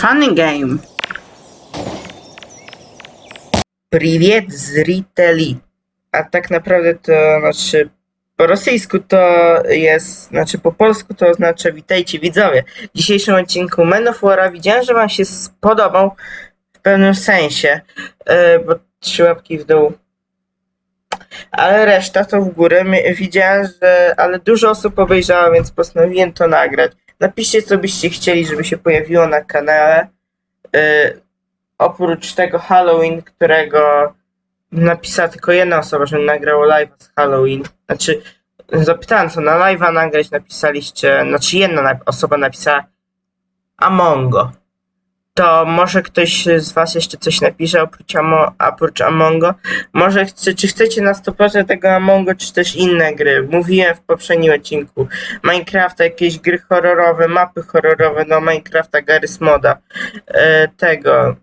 Funny game. Привет, зрители. A tak naprawdę to znaczy po rosyjsku to jest, znaczy po polsku to oznacza witajcie widzowie. W dzisiejszym odcinku Men of War'a widziałem, że wam się spodobał w pewnym sensie, e, bo trzy łapki w dół. Ale reszta to w górę. My- Widziałem, że ale dużo osób obejrzało, więc postanowiłem to nagrać. Napiszcie, co byście chcieli, żeby się pojawiło na kanale. Y, oprócz tego Halloween, którego napisała tylko jedna osoba, że nagrało live z Halloween. Znaczy, zapytałem, co na live'a nagrać, napisaliście, znaczy jedna na- osoba napisała Amongo. To może ktoś z was jeszcze coś napisze oprócz, Amo, oprócz Amongo? Może chce, czy chcecie na 100% tego Amongo, czy też inne gry? Mówiłem w poprzednim odcinku. Minecrafta, jakieś gry horrorowe, mapy horrorowe, no Minecrafta, Garry's Moda, e, tego.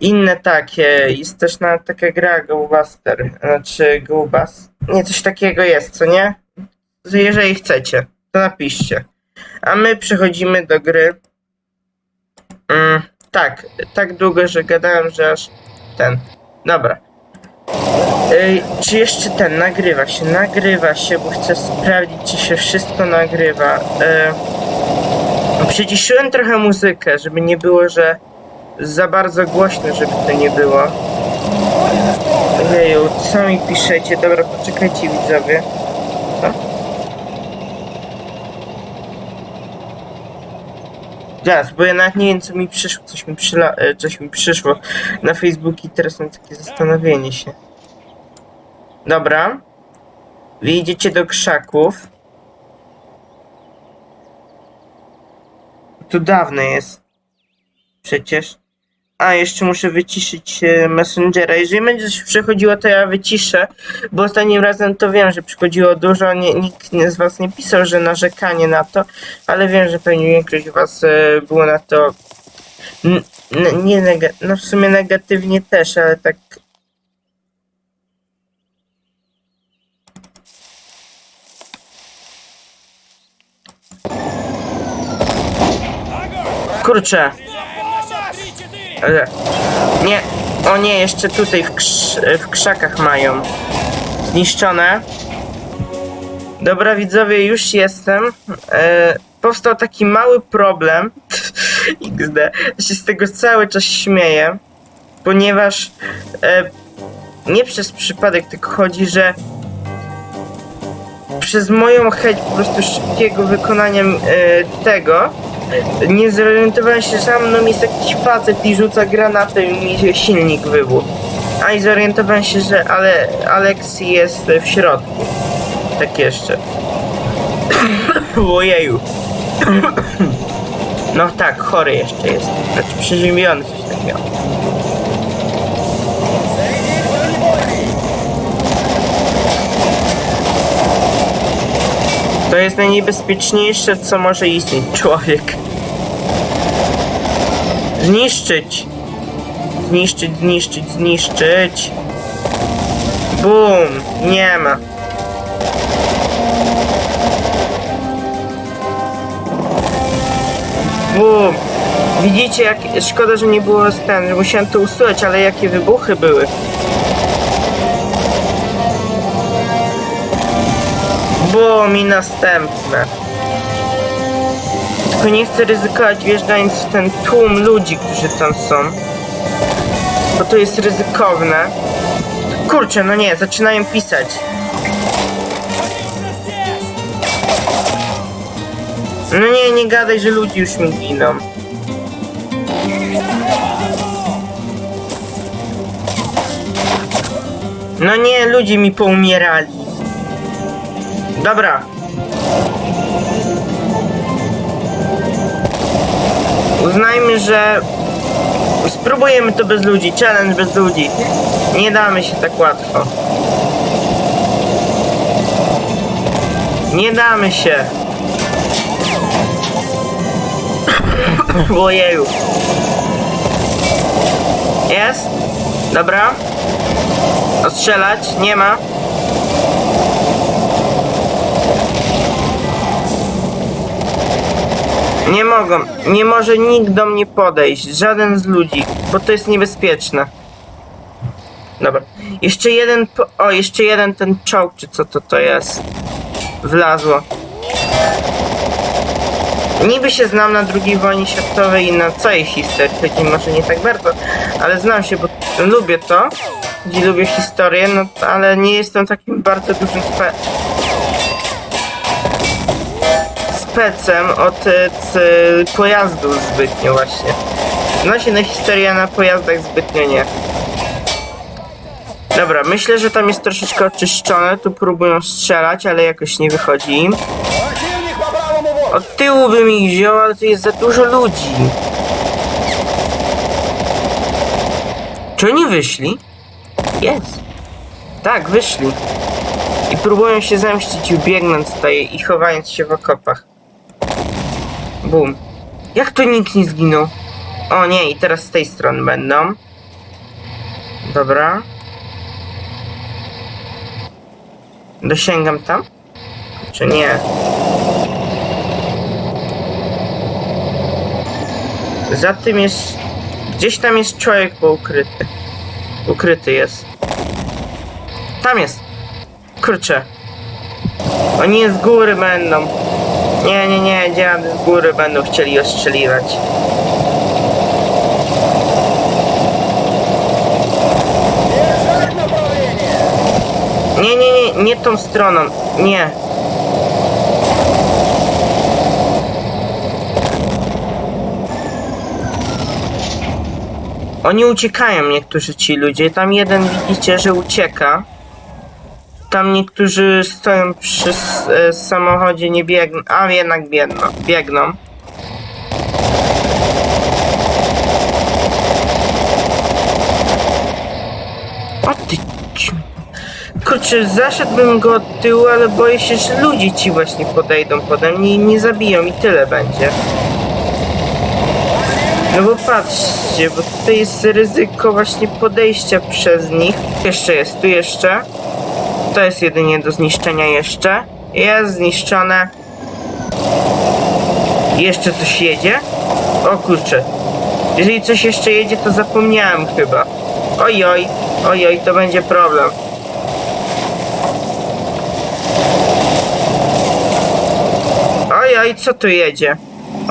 Inne takie, jest też na taka gra Gobuster, znaczy Gobus, nie, coś takiego jest, co nie? Jeżeli chcecie, to napiszcie. A my przechodzimy do gry. Mm, tak, tak długo, że gadałem, że aż ten. Dobra. Ej, czy jeszcze ten nagrywa się? Nagrywa się, bo chcę sprawdzić, czy się wszystko nagrywa. E, przyciszyłem trochę muzykę, żeby nie było, że za bardzo głośno, żeby to nie było. Ojeju, co mi piszecie? Dobra, poczekajcie widzowie. Zaraz, bo ja nawet nie wiem co mi przyszło, coś mi, przyla- e, coś mi przyszło na Facebooku i teraz mam takie zastanowienie się. Dobra. Wyjdziecie do krzaków. To dawno jest. Przecież. A, jeszcze muszę wyciszyć e, Messengera. Jeżeli będzie coś przechodziło, to ja wyciszę, bo ostatnim razem to wiem, że przychodziło dużo. Nie, nikt nie z was nie pisał, że narzekanie na to, ale wiem, że pewnie większość was e, było na to nie nega- no w sumie negatywnie też, ale tak Kurczę. Ale... Nie. O nie, jeszcze tutaj w, krz w krzakach mają. Zniszczone. Dobra widzowie, już jestem. E, powstał taki mały problem. XD. Ja się z tego cały czas śmieję. Ponieważ e, nie przez przypadek, tylko chodzi, że przez moją chęć po prostu szybkiego wykonania e, tego nie zorientowałem się, że za mną jest jakiś facet i rzuca granatem i mi się silnik wybuchł. A i zorientowałem się, że ale jest w środku. Tak jeszcze. Ojeju. No tak, chory jeszcze jest. Znaczy przeziębiony coś takiego. To jest najniebezpieczniejsze, co może istnieć człowiek. Zniszczyć. Zniszczyć, zniszczyć, zniszczyć. Bum. Nie ma. Bum. Widzicie, jak szkoda, że nie było ten, że musiałem to usunąć, ale jakie wybuchy były. Bum i następne. Tylko nie chcę ryzykować wjeżdżając w ten tłum ludzi, którzy tam są. Bo to jest ryzykowne. Kurczę, no nie, zaczynają pisać. No nie, nie gadaj, że ludzie już mi giną. No nie, ludzie mi poumierali. Dobra. Uznajmy, że spróbujemy to bez ludzi. Challenge bez ludzi. Nie damy się tak łatwo. Nie damy się. Ojeju. Jest? Dobra. Ostrzelać? Nie ma. Nie mogą. Nie może nikt do mnie podejść. Żaden z ludzi, bo to jest niebezpieczne. Dobra. Jeszcze jeden. O, jeszcze jeden ten czołg, czy co to to jest? Wlazło. Niby się znam na II wojnie światowej i na całej historii, choć może nie tak bardzo, ale znam się, bo lubię to lubię historię, no ale nie jestem takim bardzo dużym spe pecem od y, c, pojazdu zbytnio właśnie. No się na historia na pojazdach zbytnio nie. Dobra, myślę, że tam jest troszeczkę oczyszczone, tu próbują strzelać, ale jakoś nie wychodzi im. Od tyłu bym ich wziął, ale tu jest za dużo ludzi. Czy oni wyszli? Jest. Tak, wyszli. I próbują się zemścić, biegnąc tutaj i chowając się w okopach. Bum. Jak to nikt nie zginął? O nie, i teraz z tej strony będą. Dobra. Dosięgam tam? Czy nie? Za tym jest. Gdzieś tam jest człowiek poukryty. Ukryty jest. Tam jest. Kurczę. Oni z góry będą. Nie, nie, nie, dziady z góry będą chcieli ostrzeliwać. Nie, nie, nie, nie tą stroną, nie. Oni uciekają niektórzy ci ludzie, tam jeden widzicie, że ucieka. Tam niektórzy stoją przy e, samochodzie, nie biegną. A jednak biegną. biegną. O ty Kurczę, go od tyłu, ale boję się, że ludzie ci właśnie podejdą pode mnie i nie zabiją i tyle będzie. No bo patrzcie, bo tutaj jest ryzyko właśnie podejścia przez nich. Jeszcze jest, tu jeszcze. To jest jedynie do zniszczenia jeszcze. Jest zniszczone. Jeszcze coś jedzie? O kurczę. Jeżeli coś jeszcze jedzie, to zapomniałem chyba. Oj, oj, oj, oj, to będzie problem. Ojoj, co tu jedzie?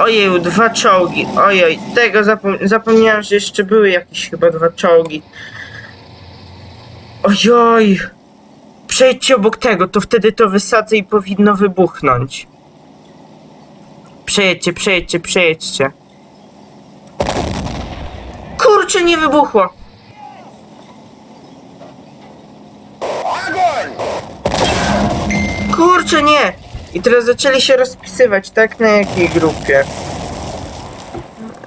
Ojej, dwa czołgi. Ojoj, tego zapom zapomniałem, że jeszcze były jakieś chyba dwa czołgi. Ojoj. Przejdźcie obok tego, to wtedy to wysadzę i powinno wybuchnąć. Przejedźcie, przejedźcie, przejedźcie. Kurczę, nie wybuchło. Kurczę, nie. I teraz zaczęli się rozpisywać, tak? Na jakiej grupie?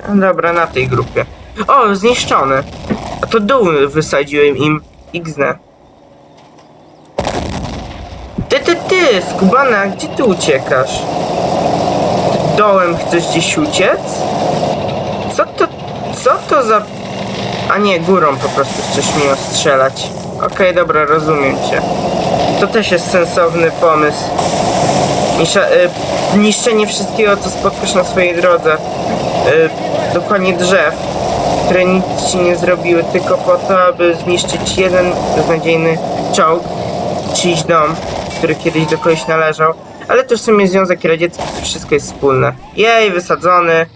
No dobra, na tej grupie. O, zniszczone. A to dół wysadziłem im. Xne. Ty, skubana, gdzie ty uciekasz? Dołem chcesz gdzieś uciec? Co to, co to za... A nie, górą po prostu chcesz mi ostrzelać. Okej, dobra, rozumiem cię. To też jest sensowny pomysł. Nisza, y, niszczenie wszystkiego, co spotkasz na swojej drodze. Y, dokładnie drzew, które nic ci nie zrobiły, tylko po to, aby zniszczyć jeden beznadziejny czołg, czyjś dom, który kiedyś do kogoś należał. Ale to w sumie Związek Radziecki, wszystko jest wspólne. Jej, wysadzony.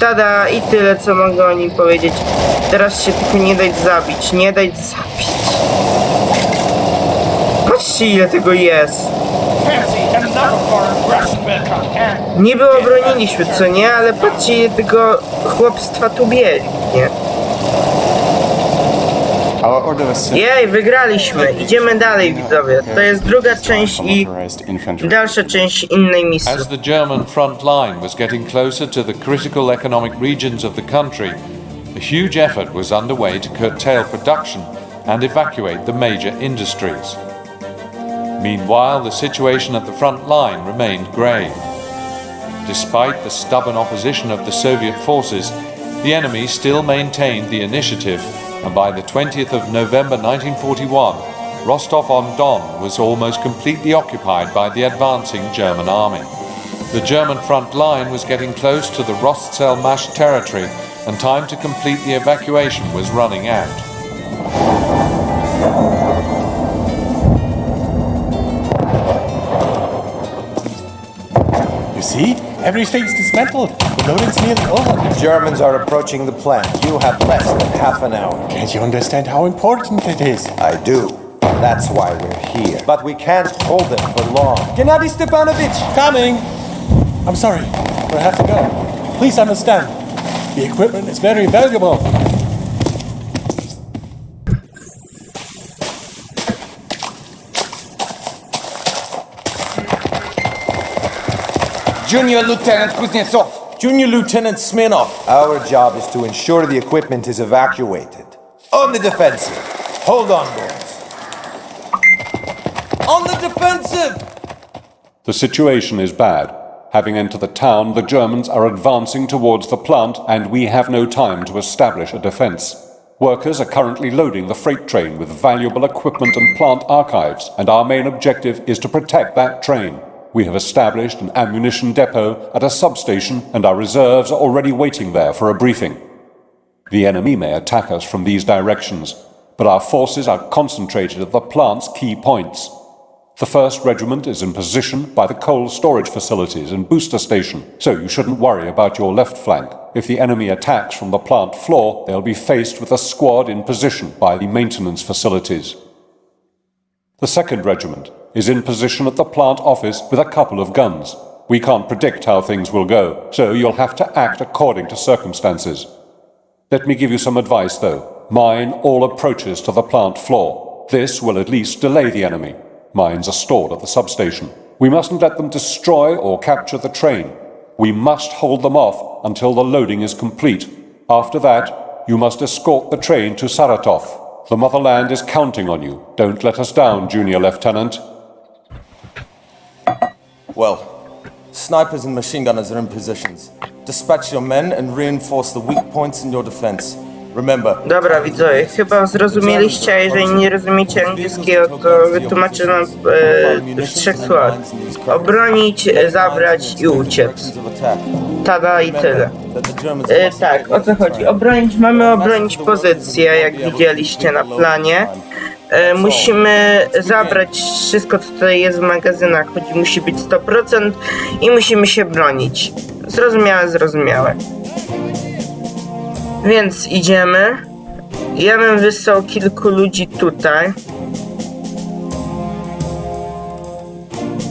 Tada, i tyle, co mogę o nim powiedzieć. Teraz się tylko nie dać zabić, nie dać zabić. Patrzcie, ile tego jest. Niby obroniliśmy, co nie? Ale patrzcie, ile tego chłopstwa tu biegnie. Our order is Jej, wygraliśmy. Idziemy dalej, widzowie. To jest druga część i motorized infantry. dalsza część innej misji. As the German front line was getting closer to the critical economic regions of the country, a huge effort was underway to curtail production and evacuate the major industries. Meanwhile, the situation at the front line remained grave. Despite the stubborn opposition of the Soviet forces, the enemy still maintained the initiative, and by the 20th of November 1941, Rostov on Don was almost completely occupied by the advancing German army. The German front line was getting close to the Rostzell Mash territory, and time to complete the evacuation was running out. You see? Everything's dismantled. The loading's nearly over. The Germans are approaching the plant. You have less than half an hour. Can't you understand how important it is? I do. That's why we're here. But we can't hold them for long. Gennady Stepanovich! Coming! I'm sorry, but I have to go. Please understand. The equipment is very valuable. Junior Lieutenant Kuznetsov. Junior Lieutenant Smirnov. Our job is to ensure the equipment is evacuated. On the defensive. Hold on, boys. On the defensive! The situation is bad. Having entered the town, the Germans are advancing towards the plant, and we have no time to establish a defense. Workers are currently loading the freight train with valuable equipment and plant archives, and our main objective is to protect that train. We have established an ammunition depot at a substation, and our reserves are already waiting there for a briefing. The enemy may attack us from these directions, but our forces are concentrated at the plant's key points. The 1st Regiment is in position by the coal storage facilities and booster station, so you shouldn't worry about your left flank. If the enemy attacks from the plant floor, they'll be faced with a squad in position by the maintenance facilities. The 2nd Regiment is in position at the plant office with a couple of guns. We can't predict how things will go, so you'll have to act according to circumstances. Let me give you some advice, though. Mine all approaches to the plant floor. This will at least delay the enemy. Mines are stored at the substation. We mustn't let them destroy or capture the train. We must hold them off until the loading is complete. After that, you must escort the train to Saratov. The motherland is counting on you. Don't let us down, Junior Lieutenant. Well, snipers and machine gunners are in positions. Dispatch your men and reinforce the weak points in your defense. Remember, Dobra widzowie, chyba zrozumieliście, a jeżeli nie rozumiecie angielskiego, to wytłumaczę e, w trzech słowach. Obronić, e, zabrać i uciec. Tada i tyle. E, tak, o co chodzi? Obronić, mamy obronić pozycję, jak widzieliście na planie. E, musimy zabrać wszystko, co tutaj jest w magazynach, choć musi być 100% i musimy się bronić. Zrozumiałe, zrozumiałe. Więc idziemy. Ja bym wysłał kilku ludzi tutaj.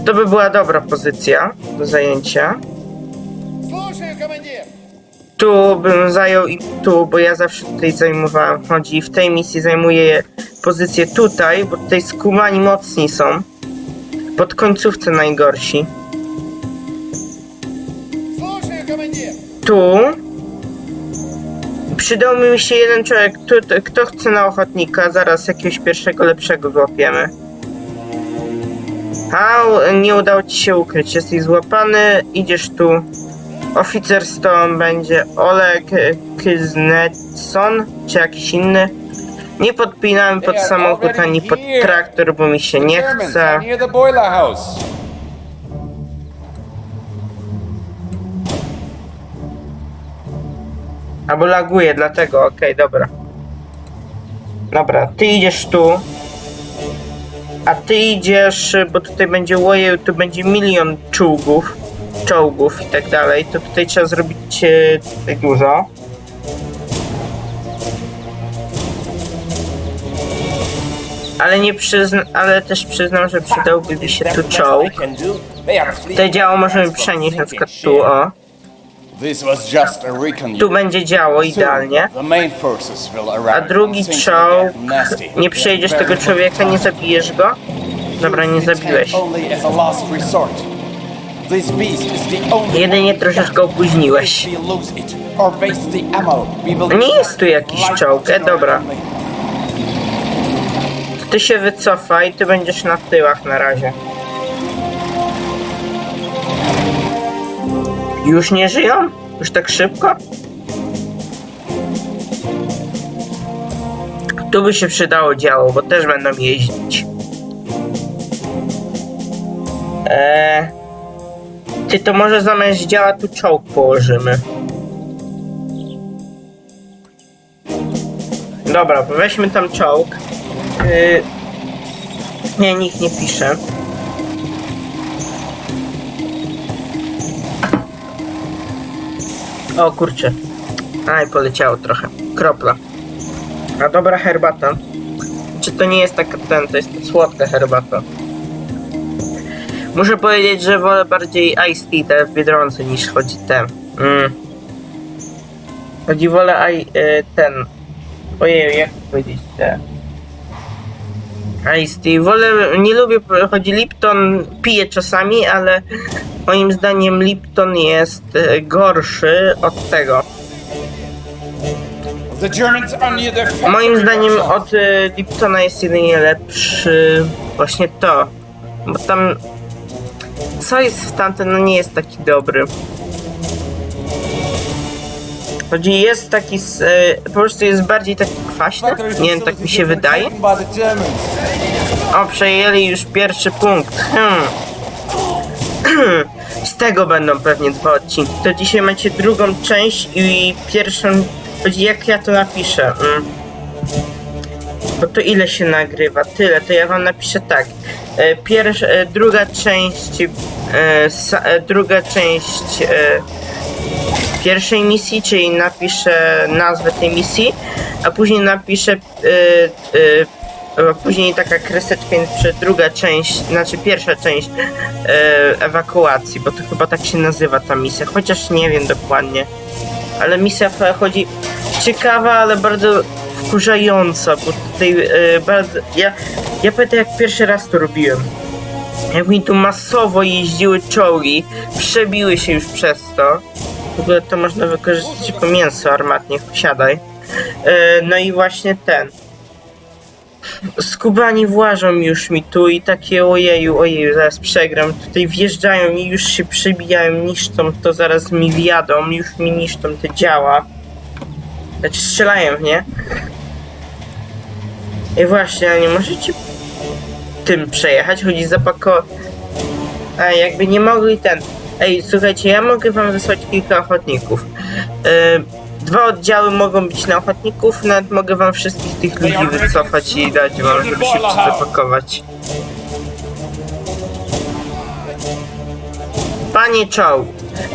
To by była dobra pozycja do zajęcia tu bym zajął i tu, bo ja zawsze tutaj zajmowałem, chodzi w tej misji zajmuję pozycję tutaj, bo tutaj skumani mocni są. Pod końcówce najgorsi. Tu przydał mi się jeden człowiek, tu, kto chce na ochotnika, zaraz jakiegoś pierwszego lepszego złapiemy. A, nie udało ci się ukryć, jesteś złapany, idziesz tu. Oficer z tobą będzie Oleg Kyznetson, czy jakiś inny. Nie podpinamy pod samochód ani pod traktor, bo mi się nie chce. Albo laguje, dlatego, okej, dobra. Dobra, ty idziesz tu. A ty idziesz, bo tutaj będzie łoje, tu będzie milion czołgów, czołgów i tak dalej. To tutaj trzeba zrobić e, tutaj dużo. Ale nie przyzna, ale też przyznam, że przydałby mi się tu czołg. Te działo możemy przenieść na przykład tu, o. Tu będzie działo idealnie. A drugi czołg, nie przejdziesz tego człowieka, nie zabijesz go? Dobra, nie zabiłeś. Jedynie troszeczkę opóźniłeś. Nie jest tu jakiś czołg, e, dobra. To ty się wycofaj, ty będziesz na tyłach na razie. Już nie żyją? Już tak szybko? Tu by się przydało działo, bo też będą jeździć. Eee, Ty to może zamiast działa tu czołg położymy. Dobra, weźmy tam czołg. Yy... Nie, nikt nie pisze. O kurczę. Aj, poleciało trochę. Kropla. A dobra herbata. Czy to nie jest taka ten, to jest słodka herbata. Muszę powiedzieć, że wolę bardziej Ice Tea te w Biedronce niż chodzi ten. Mm. Chodzi wolę I, y, ten. Ojej, jak to powiedzieć te. Ice Tea. Wolę, nie lubię, chodzi Lipton, piję czasami, ale moim zdaniem Lipton jest y, gorszy od tego. Moim zdaniem od y, Liptona jest jedynie lepszy właśnie to. Bo tam co jest w tamtym, no nie jest taki dobry. Chodzi, jest taki, y, po prostu jest bardziej taki kwaśny. Nie wiem, tak mi się wydaje. O, przejęli już pierwszy punkt. Hmm. Z tego będą pewnie dwa odcinki. To dzisiaj macie drugą część i pierwszą. Chodzi, jak ja to napiszę. Mm. Bo to ile się nagrywa? Tyle. To ja wam napiszę tak. E, e, druga część. E, druga część. Pierwszej misji, czyli napiszę nazwę tej misji, a później napiszę a później taka kreseczka przed druga część, znaczy pierwsza część ewakuacji, bo to chyba tak się nazywa ta misja, chociaż nie wiem dokładnie. Ale misja chodzi ciekawa, ale bardzo wkurzająca, bo tutaj bardzo. Ja, ja pamiętam jak pierwszy raz to robiłem. Jak mi tu masowo jeździły czołgi, przebiły się już przez to. W ogóle to można wykorzystać jako mięso armatnie, siadaj. E, no i właśnie ten. Skubani włażą już mi tu i takie ojeju, ojeju, zaraz przegram. Tutaj wjeżdżają i już się przebijają, niszczą to, zaraz mi wjadą, już mi niszczą te działa. Znaczy strzelają w nie. I właśnie, a nie możecie tym przejechać, chodzi zapako... A jakby nie mogli ten... Ej, słuchajcie, ja mogę wam wysłać kilka ochotników. Yy, dwa oddziały mogą być na ochotników, nawet mogę wam wszystkich tych ludzi wycofać i dać wam, żeby szybciej zapakować. Panie czołg,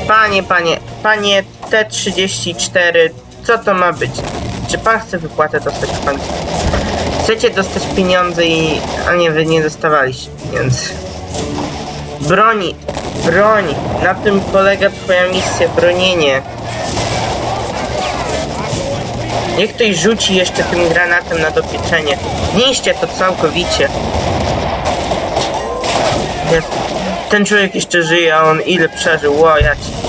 panie, panie, panie T34, co to ma być? Czy pan chce wypłatę dostać w końcu? Chcecie dostać pieniądze i... A nie, wy nie dostawaliście pieniędzy. Broni, broń, na tym polega twoja misja, bronienie. Niech ktoś rzuci jeszcze tym granatem na dopieczenie. Zniszcie to całkowicie. Ten człowiek jeszcze żyje, a on ile przeżył, o ja ci.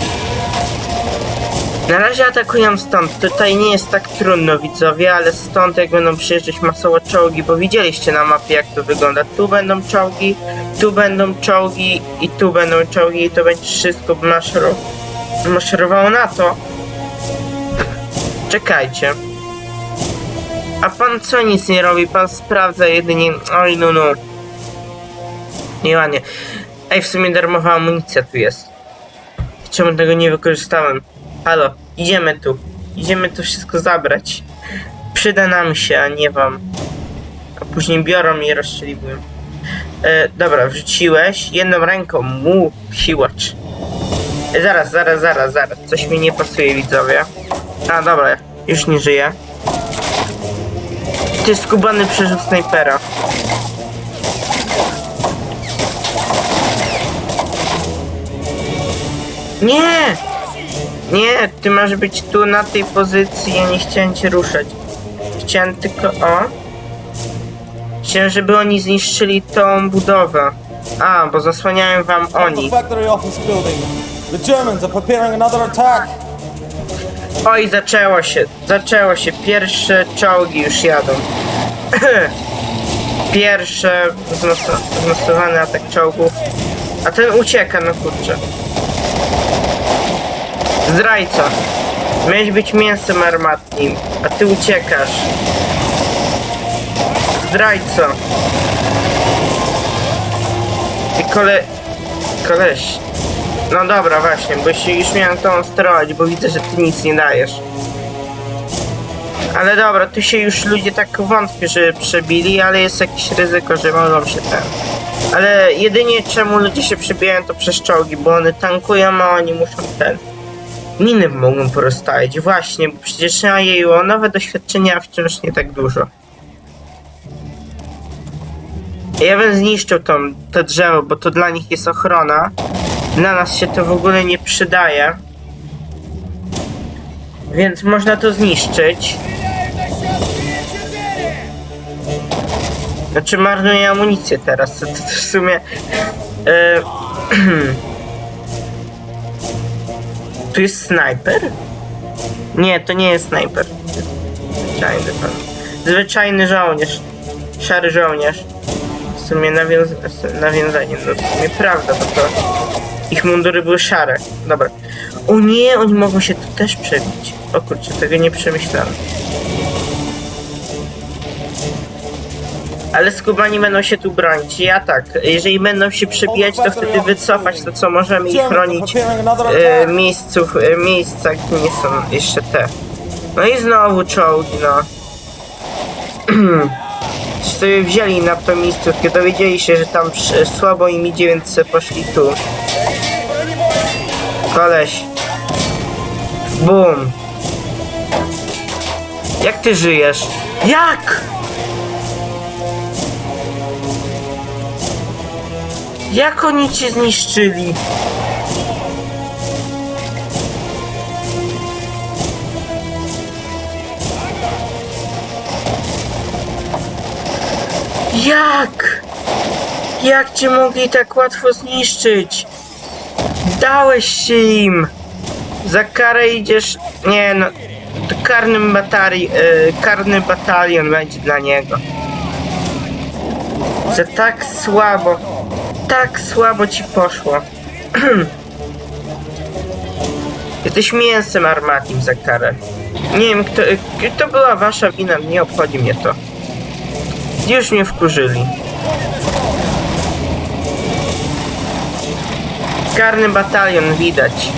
Na razie atakują stąd. Tutaj nie jest tak trudno, widzowie, ale stąd jak będą przyjeżdżać masowo czołgi, bo widzieliście na mapie jak to wygląda. Tu będą czołgi, tu będą czołgi i tu będą czołgi i to będzie wszystko maszerowało na to. Czekajcie. A pan co nic nie robi? Pan sprawdza jedynie... Oj, no, no. Nieładnie. Ej, w sumie darmowa amunicja tu jest. Czemu tego nie wykorzystałem? Halo, idziemy tu. Idziemy tu wszystko zabrać. Przyda nam się, a nie wam. A później biorą i rozstrzeliwują. E, dobra, wrzuciłeś. Jedną ręką mu siłacz. E, zaraz, zaraz, zaraz, zaraz. Coś mi nie pasuje, widzowie. A, dobra, już nie żyje. Ty skubany przerzut snajpera. Nie! Nie, ty masz być tu na tej pozycji, ja nie chciałem cię ruszać. Chciałem tylko, o. Chciałem, żeby oni zniszczyli tą budowę. A, bo zasłaniają wam oni. factory office building. The Germans are preparing another attack. Oj, zaczęło się, zaczęło się. Pierwsze czołgi już jadą. Pierwsze zmas- zmasowany atak czołgów. A ten ucieka, no kurczę. Zdrajca. Miałeś być mięsem armatnim, a ty uciekasz. Zdrajco. I kole... Koleś. No dobra, właśnie, bo się już miałem tą sterować, bo widzę, że ty nic nie dajesz. Ale dobra, tu się już ludzie tak wątpię, że przebili, ale jest jakieś ryzyko, że mogą się ten. Ale jedynie czemu ludzie się przebijają to przez czołgi, bo one tankują, a oni muszą ten. Miny mogą porozstawiać, właśnie, bo przecież na jej nowe doświadczenia wciąż nie tak dużo. Ja bym zniszczył tą, to drzewo, bo to dla nich jest ochrona. Dla nas się to w ogóle nie przydaje. Więc można to zniszczyć. Znaczy marnuję amunicję teraz, to, to, to w sumie... E, tu jest snajper? Nie, to nie jest snajper. Zwyczajny pan. Zwyczajny żołnierz. Szary żołnierz. W sumie nawiąz nawiązanie, no w sumie prawda, bo to ich mundury były szare. Dobra. O nie, oni mogą się tu też przebić. O kurczę, tego nie przemyślałem. Ale skubani będą się tu bronić. Ja tak, jeżeli będą się przebijać, to wtedy wycofać to, co możemy i chronić e, miejsców, e, miejsca, gdzie nie są jeszcze te. No i znowu czołgi, no. Czy sobie wzięli na to miejscówkę, dowiedzieli się, że tam słabo im idzie, więc poszli tu. Koleś. Bum. Jak ty żyjesz? Jak? Jak oni cię zniszczyli? Jak? Jak cię mogli tak łatwo zniszczyć? Dałeś się im! Za karę idziesz... Nie no... To batali... e, karny batalion będzie dla niego. Że tak słabo... Tak słabo ci poszło. Jesteś mięsem armatnim za karę. Nie wiem, kto... e, To była wasza wina, nie obchodzi mnie to. Już mnie wkurzyli. Karny batalion widać.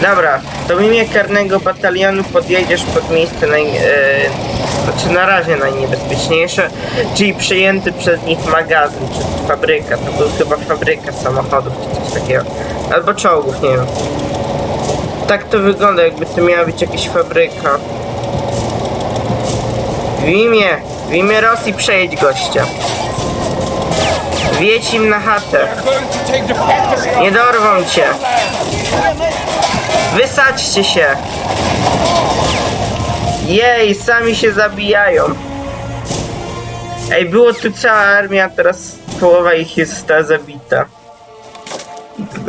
Dobra, do imię karnego batalionu podjedziesz pod miejsce naj... E, znaczy na razie najniebezpieczniejsze, czyli przejęty przez nich magazyn, czy fabryka. To był chyba fabryka samochodów, czy coś takiego. Albo czołgów, nie wiem. Tak to wygląda, jakby to miała być jakaś fabryka. W imię, w imię Rosji przejedź gościa. Wiedź im na chatę. Nie dorwą cię. Wysadźcie się. Jej, sami się zabijają. Ej, było tu cała armia, teraz połowa ich jest została zabita. XD.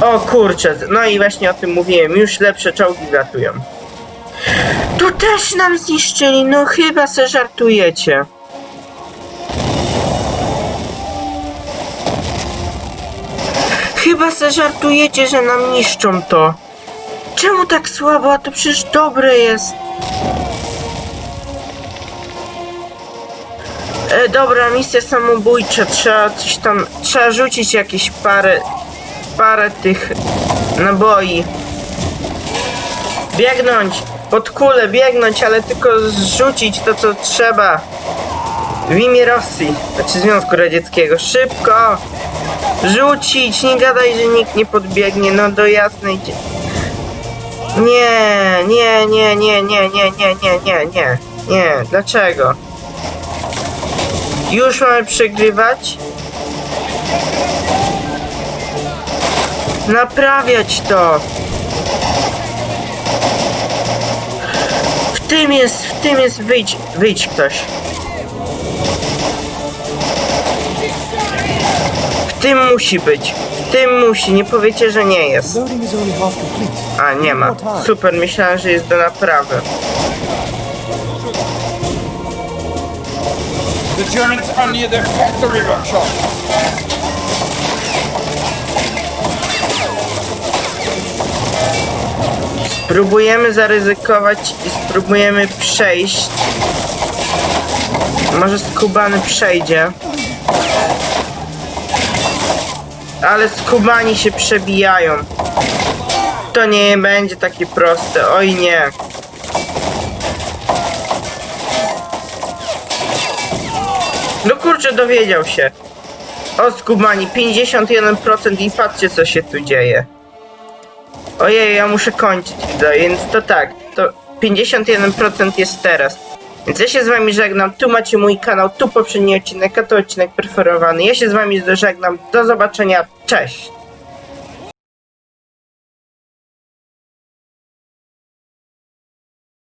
O kurczę, no i właśnie o tym mówiłem, już lepsze czołgi wlatują. Tu też nam zniszczyli, no chyba se żartujecie. Chyba se żartujecie, że nam niszczą to. Czemu tak słabo? A to przecież dobre jest. E, dobra, misja samobójcza. Trzeba coś tam. Trzeba rzucić jakieś parę. parę tych naboi. Biegnąć! Pod kulę biegnąć, ale tylko zrzucić to co trzeba. W imię Rosji, znaczy Związku Radzieckiego. Szybko! Rzucić! Nie gadaj, że nikt nie podbiegnie, no do jasnej. Nie, nie, nie, nie, nie, nie, nie, nie, nie, nie, nie. Dlaczego? Już mamy przegrywać? Naprawiać to! W tym jest, w tym jest, wyjdź, wyjdź ktoś. Tym musi być. W tym musi, nie powiecie, że nie jest. A, nie ma. Super, myślałem, że jest do naprawy. The Germans are near the factory workshop. Spróbujemy zaryzykować i spróbujemy przejść. Może skubany przejdzie. Ale skubani się przebijają. To nie będzie takie proste, oj nie. No kurczę, dowiedział się. O skubani, 51% i patrzcie co się tu dzieje. Ojej, ja muszę kończyć, więc to tak, to 51% jest teraz. Więc ja się z wami żegnam, tu macie mój kanał, tu poprzedni odcinek, a to odcinek preferowany. Ja się z wami żegnam, do zobaczenia, cześć!